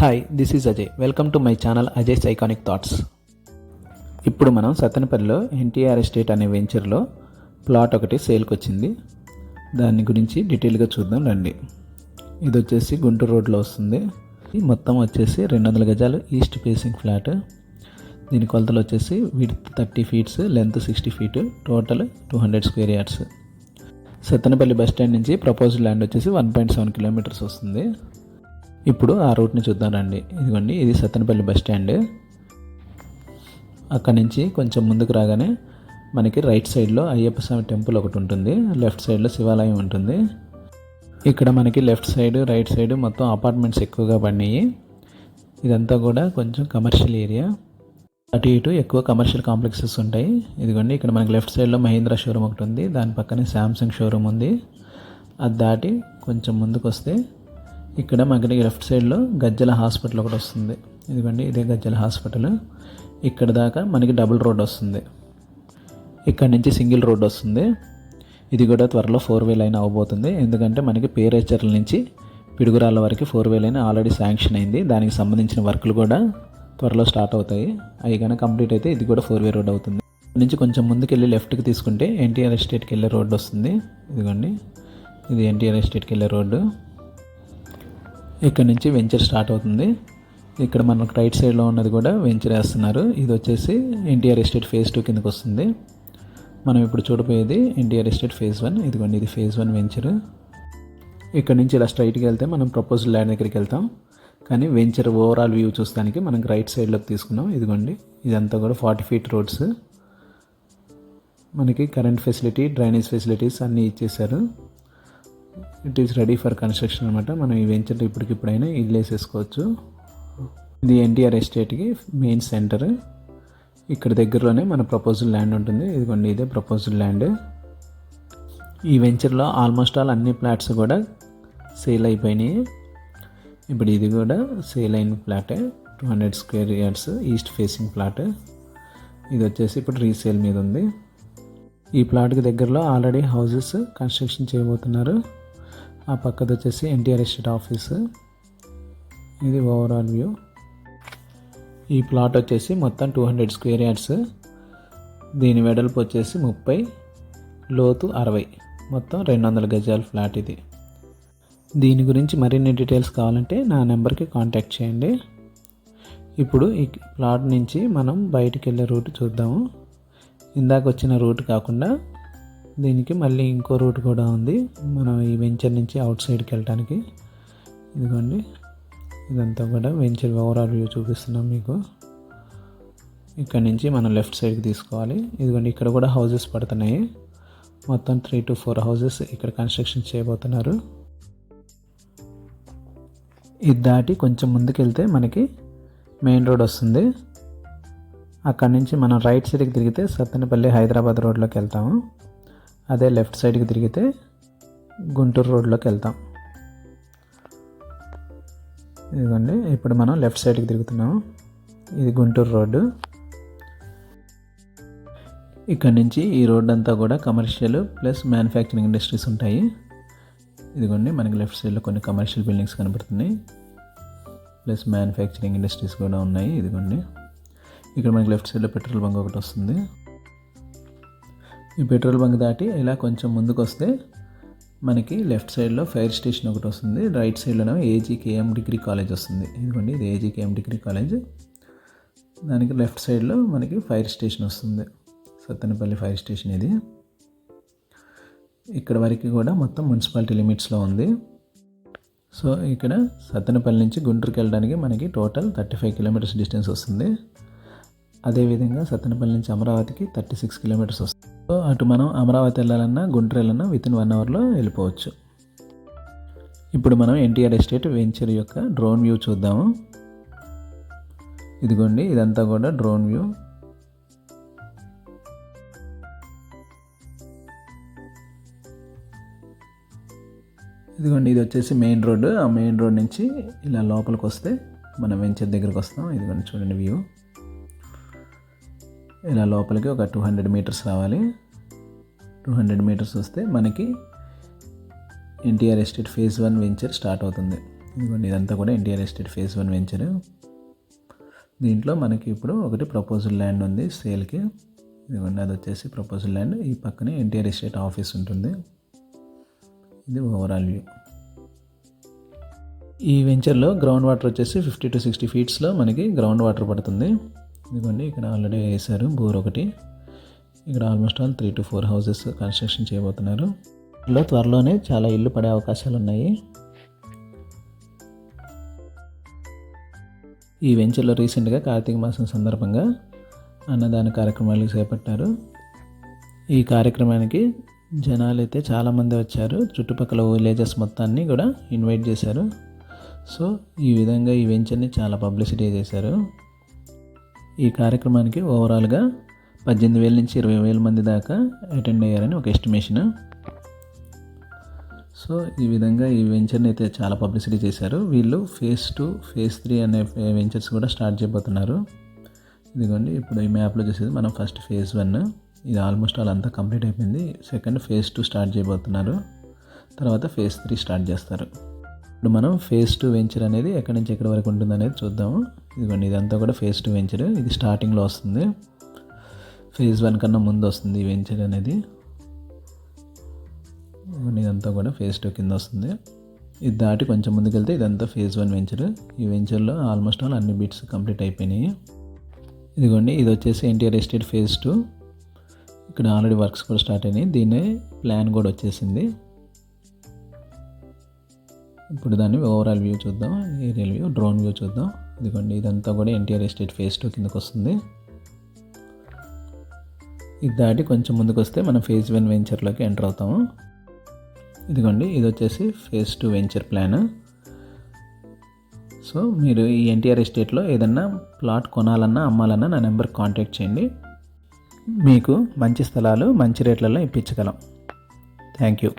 Hi this is Ajay welcome to my channel Ajay's iconic thoughts ఇప్పుడు మనం సత్తెనపల్లిలో NTR estate అనే వెంచర్లో ప్లాట్ ఒకటి సేల్కి వచ్చింది దాని గురించి డీటెయిల్గా చూద్దాం రండి. ఇది వచ్చేసి గుంటూరు రోడ్లో వస్తుంది. ఇది మొత్తం వచ్చేసి రెండు వందల గజాలు ఈస్ట్ ఫేసింగ్ ఫ్లాట్. దీని కొలతలు వచ్చేసి width thirty feets length sixty feet total two hundred square yards. Sattenapalli bus stand నుంచి ప్రపోజ్ ల్యాండ్ వచ్చేసి వన్ పాయింట్ సెవెన్ కిలోమీటర్స్ వస్తుంది. ఇప్పుడు ఆ రూట్ని చూద్దానండి ఇదిగోండి ఇది సత్తెనపల్లి బస్ స్టాండ్. అక్కడ నుంచి కొంచెం ముందుకు రాగానే మనకి రైట్ సైడ్లో అయ్యప్ప స్వామి టెంపుల్ ఒకటి ఉంటుంది. లెఫ్ట్ సైడ్లో శివాలయం ఉంటుంది. ఇక్కడ మనకి లెఫ్ట్ సైడ్ రైట్ సైడ్ మొత్తం అపార్ట్మెంట్స్ ఎక్కువగా పడినాయి. ఇదంతా కూడా కొంచెం కమర్షియల్ ఏరియా. అటు ఇటు ఎక్కువ కమర్షియల్ కాంప్లెక్సెస్ ఉంటాయి. ఇదిగోండి ఇక్కడ మనకి లెఫ్ట్ సైడ్లో మహీంద్రా షోరూమ్ ఒకటి ఉంది. దాని పక్కనే శాంసంగ్ షోరూమ్ ఉంది. అది దాటి కొంచెం ముందుకు వస్తే ఇక్కడ మనకి లెఫ్ట్ సైడ్లో గజ్జల హాస్పిటల్ ఒకటి వస్తుంది. ఇదిగోండి ఇదే గజ్జల హాస్పిటల్. ఇక్కడ దాకా మనకి డబుల్ రోడ్ వస్తుంది. ఇక్కడ నుంచి సింగిల్ రోడ్ వస్తుంది. ఇది కూడా త్వరలో ఫోర్ వే లైన్ అవ్వబోతుంది. ఎందుకంటే మనకి పేరేచర్ల నుంచి పిడుగురాళ్ళ వరకు four way line already sanction అయింది. దానికి సంబంధించిన వర్కులు కూడా త్వరలో స్టార్ట్ అవుతాయి. అవి కానీ కంప్లీట్ అయితే ఇది కూడా ఫోర్ వే రోడ్ అవుతుంది. నుంచి కొంచెం ముందుకెళ్ళి లెఫ్ట్కి తీసుకుంటే ఎన్టీఆర్ ఎస్టేట్కి వెళ్ళే రోడ్డు వస్తుంది. ఇదిగోండి ఇది ఎన్టీఆర్ ఎస్టేట్కి వెళ్ళే రోడ్డు. ఇక్కడ నుంచి వెంచర్ స్టార్ట్ అవుతుంది. ఇక్కడ మనకు రైట్ సైడ్లో ఉన్నది కూడా వెంచర్ వేస్తున్నారు. ఇది వచ్చేసి ఎన్టీఆర్ ఎస్టేట్ ఫేజ్ టూ కిందకు వస్తుంది. మనం ఇప్పుడు చూడబోయేది ఎన్టీఆర్ ఎస్టేట్ ఫేజ్ వన్ ఇదిగోండి ఇది ఫేజ్ వన్ వెంచర్. ఇక్కడ నుంచి ఇలా స్ట్రైట్కి వెళ్తే మనం ప్రపోజల్ ల్యాండ్ దగ్గరికి వెళ్తాం. కానీ వెంచర్ ఓవరాల్ వ్యూ చూస్తానికి మనం రైట్ సైడ్లోకి తీసుకున్నాం. ఇదిగోండి ఇదంతా కూడా ఫార్టీ ఫీట్ రోడ్స్ మనకి కరెంట్ ఫెసిలిటీ డ్రైనేజ్ ఫెసిలిటీస్ అన్నీ ఇచ్చేసారు it is ready for construction అనమాట మనం ఈ వెంచర్ ఇప్పటికిప్పుడైనా ఇల్లు వేసేసుకోవచ్చు ఇది ఎన్టీఆర్ ఎస్టేట్కి మెయిన్ సెంటర్ ఇక్కడ దగ్గరలోనే మన ప్రపోజల్ ల్యాండ్ ఉంటుంది. ఇదిగోండి ఇదే ప్రపోజల్ ల్యాండ్ ఈ వెంచర్లో ఆల్మోస్ట్ ఆల్ అన్ని ఫ్లాట్స్ కూడా సేల్ అయిపోయినాయి. ఇప్పుడు ఇది కూడా సేల్ అయిన ఫ్లాటే two hundred square yards east facing flat ఇది వచ్చేసి ఇప్పుడు రీసేల్ మీద ఉంది. ఈ ప్లాట్కి దగ్గరలో ఆల్రెడీ హౌసెస్ కన్స్ట్రక్షన్ చేయబోతున్నారు. ఆ పక్కది వచ్చేసి ఎన్టీఆర్ ఎస్టేట్ ఆఫీస్. ఇది ఓవరాల్ వ్యూ. ఈ ప్లాట్ వచ్చేసి మొత్తం టూ హండ్రెడ్ స్క్వేర్ యార్డ్స్. దీని వెడల్పు వచ్చేసి ముప్పై లోతు అరవై. మొత్తం రెండు వందల గజాల ఫ్లాట్ ఇది. దీని గురించి మరిన్ని డీటెయిల్స్ కావాలంటే నా నెంబర్కి కాంటాక్ట్ చేయండి. ఇప్పుడు ఈ ప్లాట్ నుంచి మనం బయటికి వెళ్ళే రూట్ చూద్దాము. ఇందాక వచ్చిన రూట్ కాకుండా దీనికి మళ్ళీ ఇంకో రూట్ కూడా ఉంది. మనం ఈ వెంచర్ నుంచి అవుట్ సైడ్కి వెళ్ళటానికి. ఇదిగోండి. ఇదంతా కూడా వెంచర్ ఓవరాల్ వ్యూ చూపిస్తున్నాం మీకు. ఇక్కడ నుంచి మనం లెఫ్ట్ సైడ్కి తీసుకోవాలి. ఇదిగోండి ఇక్కడ కూడా హౌసెస్ పడుతున్నాయి. మొత్తం త్రీ టు ఫోర్ హౌజెస్ ఇక్కడ కన్స్ట్రక్షన్ చేయబోతున్నారు. ఇది దాటి కొంచెం ముందుకెళ్తే మనకి మెయిన్ రోడ్ వస్తుంది. అక్కడి నుంచి మనం రైట్ సైడ్కి తిరిగితే సత్తెనపల్లి హైదరాబాద్ రోడ్లోకి వెళ్తాము. అదే లెఫ్ట్ సైడ్కి తిరిగితే గుంటూరు రోడ్లోకి వెళ్తాం. ఇదిగోండి ఇప్పుడు మనం లెఫ్ట్ సైడ్కి తిరుగుతున్నాము. ఇది గుంటూరు రోడ్డు. ఇక్కడ నుంచి ఈ రోడ్ అంతా కూడా కమర్షియల్ ప్లస్ మ్యానుఫ్యాక్చరింగ్ ఇండస్ట్రీస్ ఉంటాయి. ఇదిగోండి మనకి లెఫ్ట్ సైడ్లో కొన్ని కమర్షియల్ బిల్డింగ్స్ కనబడుతున్నాయి. ప్లస్ మ్యానుఫ్యాక్చరింగ్ ఇండస్ట్రీస్ కూడా ఉన్నాయి. ఇదిగోండి ఇక్కడ మనకి లెఫ్ట్ సైడ్లో పెట్రోల్ బంక్ ఒకటి వస్తుంది. ఈ పెట్రోల్ బంక్ దాటి ఇలా కొంచెం ముందుకు వస్తే మనకి లెఫ్ట్ సైడ్లో ఫైర్ స్టేషన్ ఒకటి వస్తుంది. రైట్ సైడ్లోనే ఏజీకేఎం డిగ్రీ కాలేజ్ వస్తుంది. ఇదిగోండి ఇది ఏజీకేఎం డిగ్రీ కాలేజ్. దానికి లెఫ్ట్ సైడ్లో మనకి ఫైర్ స్టేషన్ వస్తుంది. సత్తెనపల్లి ఫైర్ స్టేషన్ ఇది. ఇక్కడ వరకు కూడా మొత్తం మున్సిపాలిటీ లిమిట్స్లో ఉంది. సో ఇక్కడ సత్తెనపల్లి నుంచి గుంటూరుకి వెళ్ళడానికి మనకి total thirty five kilometres distance వస్తుంది. అదేవిధంగా సత్తెనపల్లి నుంచి అమరావతికి థర్టీ సిక్స్ కిలోమీటర్స్ వస్తుంది. సో అటు మనం అమరావతి వెళ్ళాలన్నా గుంటూరు వెళ్ళాలన్నా విత్ ఇన్ వన్ అవర్లో వెళ్ళిపోవచ్చు. ఇప్పుడు మనం ఎన్టీఆర్ ఎస్టేట్ వెంచర్ యొక్క డ్రోన్ వ్యూ చూద్దాము. ఇదిగోండి ఇదంతా కూడా డ్రోన్ వ్యూ ఇదిగోండి ఇది వచ్చేసి మెయిన్ రోడ్డు ఆ మెయిన్ రోడ్ నుంచి ఇలా లోపలికి వస్తే మనం వెంచర్ దగ్గరికి వస్తాం. ఇదిగోండి చూడండి వ్యూ ఇలా లోపలికి ఒక టూ హండ్రెడ్ మీటర్స్ రావాలి. టూ హండ్రెడ్ మీటర్స్ వస్తే మనకి NTR estate phase one venture start అవుతుంది. ఇదిగోండి ఇదంతా కూడా NTR estate phase one venture. దీంట్లో మనకి ఇప్పుడు ఒకటి ప్రపోజల్ ల్యాండ్ ఉంది సేల్కి. ఇదిగోండి అది వచ్చేసి ప్రపోజల్ ల్యాండ్. ఈ పక్కనే ఎన్టీఆర్ ఎస్టేట్ ఆఫీస్ ఉంటుంది. ఇది ఓవరాల్ వ్యూ. ఈ వెంచర్లో గ్రౌండ్ వాటర్ వచ్చేసి ఫిఫ్టీ టు సిక్స్టీ ఫీట్స్లో మనకి గ్రౌండ్ వాటర్ పడుతుంది. ఇదిగోండి ఇక్కడ ఆల్రెడీ వేశారు బోర్ ఒకటి. ఇక్కడ almost all three to four houses construction చేయబోతున్నారు. ఇందులో త్వరలోనే చాలా ఇల్లు పడే అవకాశాలు ఉన్నాయి. ఈ వెంచర్లో రీసెంట్గా కార్తీక మాసం సందర్భంగా అన్నదాన కార్యక్రమాలు చేపట్టారు. ఈ కార్యక్రమానికి జనాలు అయితే చాలామంది వచ్చారు. చుట్టుపక్కల విలేజెస్ మొత్తాన్ని కూడా ఇన్వైట్ చేశారు. సో ఈ విధంగా ఈ వెంచర్ని చాలా పబ్లిసిటీ చేశారు. ఈ కార్యక్రమానికి ఓవరాల్గా పద్దెనిమిది వేల నుంచి ఇరవై వేల మంది దాకా అటెండ్ అయ్యారని ఒక ఎస్టిమేషన్. సో ఈ విధంగా ఈ వెంచర్ని అయితే చాలా పబ్లిసిటీ చేశారు. వీళ్ళు ఫేస్ టూ ఫేస్ త్రీ అనే వెంచర్స్ కూడా స్టార్ట్ చేయబోతున్నారు. ఇదిగోండి ఇప్పుడు ఈ మ్యాప్లో చూసేది మనం ఫస్ట్ ఫేజ్ వన్. ఇది ఆల్మోస్ట్ ఆల్ అంతా కంప్లీట్ అయిపోయింది. సెకండ్ ఫేజ్ టూ స్టార్ట్ చేయబోతున్నారు. తర్వాత ఫేజ్ త్రీ స్టార్ట్ చేస్తారు. ఇప్పుడు మనం ఫేజ్ టూ వెంచర్ అనేది ఎక్కడి నుంచి ఎక్కడి వరకు ఉంటుంది అనేది చూద్దాము. ఇదిగోండి ఇదంతా కూడా ఫేజ్ టూ వెంచర్ ఇది స్టార్టింగ్లో వస్తుంది. ఫేజ్ వన్ కన్నా ముందు వస్తుంది ఈ వెంచర్ అనేది. ఇదంతా కూడా ఫేజ్ టూ కింద వస్తుంది. ఇది దాటి కొంచెం ముందుకెళ్తే ఇదంతా ఫేజ్ వన్ వెంచర్ ఈ వెంచర్లో ఆల్మోస్ట్ ఆల్ అన్ని బిట్స్ కంప్లీట్ అయిపోయినాయి. ఇదిగోండి ఇది వచ్చేసి ఎన్టీఆర్ ఎస్టేట్ ఫేజ్ టూ ఇక్కడ ఆల్రెడీ వర్క్స్ కూడా స్టార్ట్ అయినాయి. దీని ప్లాన్ కూడా వచ్చేసింది. ఇప్పుడు దాన్ని ఓవరాల్ వ్యూ చూద్దాం. ఏరియల్ వ్యూ డ్రోన్ వ్యూ చూద్దాం. ఇదిగోండి ఇదంతా కూడా ఎన్టీఆర్ ఎస్టేట్ ఫేజ్ టూ కిందకు వస్తుంది. ఇది దాటి కొంచెం ముందుకు వస్తే మనం ఫేజ్ వన్ వెంచర్లోకి ఎంటర్ అవుతాము. ఇదిగోండి ఇది వచ్చేసి phase two venture plan so మీరు ఈ ఎన్టీఆర్ ఎస్టేట్లో ఏదన్నా ప్లాట్ కొనాలన్నా అమ్మాలన్నా నా నెంబర్ కాంటాక్ట్ చేయండి. మీకు మంచి స్థలాలు మంచి రేట్లలో ఇప్పించగలం. Thank you